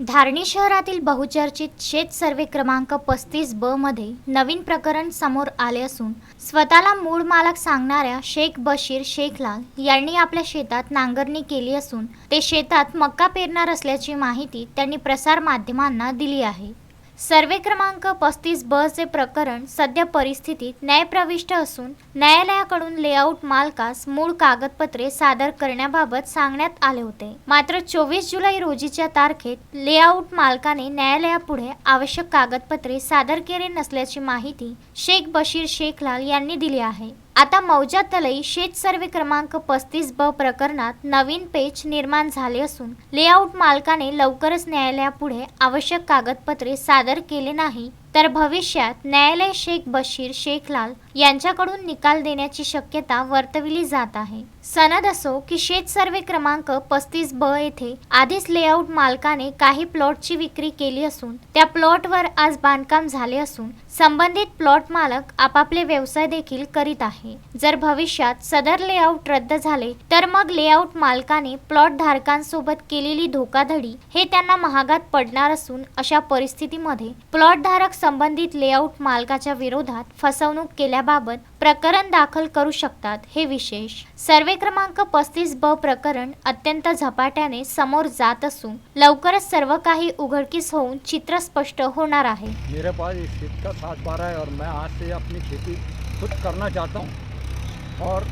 धारणी शहरातील बहुचर्चित शेत सर्वे क्रमांक पस्तीस ब मध्ये नवीन प्रकरण समोर आले असून स्वतःला मूळ मालक सांगणाऱ्या शेख बशीर शेखलाल यांनी आपल्या शेतात नांगरणी केली असून ते शेतात मक्का पेरणार असल्याची माहिती त्यांनी प्रसार माध्यमांना दिली आहे. सर्वे क्रमांक पस्तीस ब चे प्रकरण सध्या परिस्थितीत न्यायप्रविष्ट असून न्यायालयाकडून लेआउट मालकास मूळ कागदपत्रे सादर करण्याबाबत सांगण्यात आले होते. मात्र चोवीस जुलै रोजीच्या तारखेत लेआउट मालकाने न्यायालयापुढे आवश्यक कागदपत्रे सादर केले नसल्याची माहिती शेख बशीर शेखलाल यांनी दिली आहे. आता मौजा तलई शेत सर्वे क्रमांक पस्तीस ब प्रकरणात नवीन पेच निर्माण झाले असून लेआउट मालकाने लवकरच न्यायालयापुढे आवश्यक कागदपत्रे सादर केले नाही. तर भविष्यात न्यायालय शेख बशीर शेखलाल यांच्याकडून निकाल देण्याची शक्यता वर्तविली जात आहे. सनद असो की शेत सर्वे क्रमांक पस्तीस ब येथे आधीच लेआउट मालकाने काही प्लॉटची विक्री केली असून त्या प्लॉटवर आज बांधकाम झाले असून संबंधित प्लॉट मालक आपापले व्यवसाय देखील करीत आहे. जर भविष्यात सदर लेआउट रद्द झाले तर मग लेआउट मालकाने प्लॉट धारकांसोबत केलेली धोकाधडी हे त्यांना महागात पडणार असून अशा परिस्थितीमध्ये प्लॉट धारक संबंधित लेआउट मालकाच्या विरोधात फसवणूक केल्याबाबत प्रकरण दाखल करू शकतात हे विशेष. सर्वे क्रमांक पस्तीस ब प्रकरण अत्यंत झपाट्याने समोर जात असून लवकरच सर्व काही उघडकीस होऊन चित्र स्पष्ट होणार आहे. मेरे पास इस खेत का सात बारह है और मैं आज से अपनी खेती खुद करना चाहता हूँ। और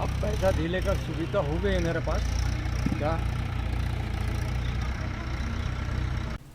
अब पैसा धीले कर सुविधा हो गई है मेरे पास। क्या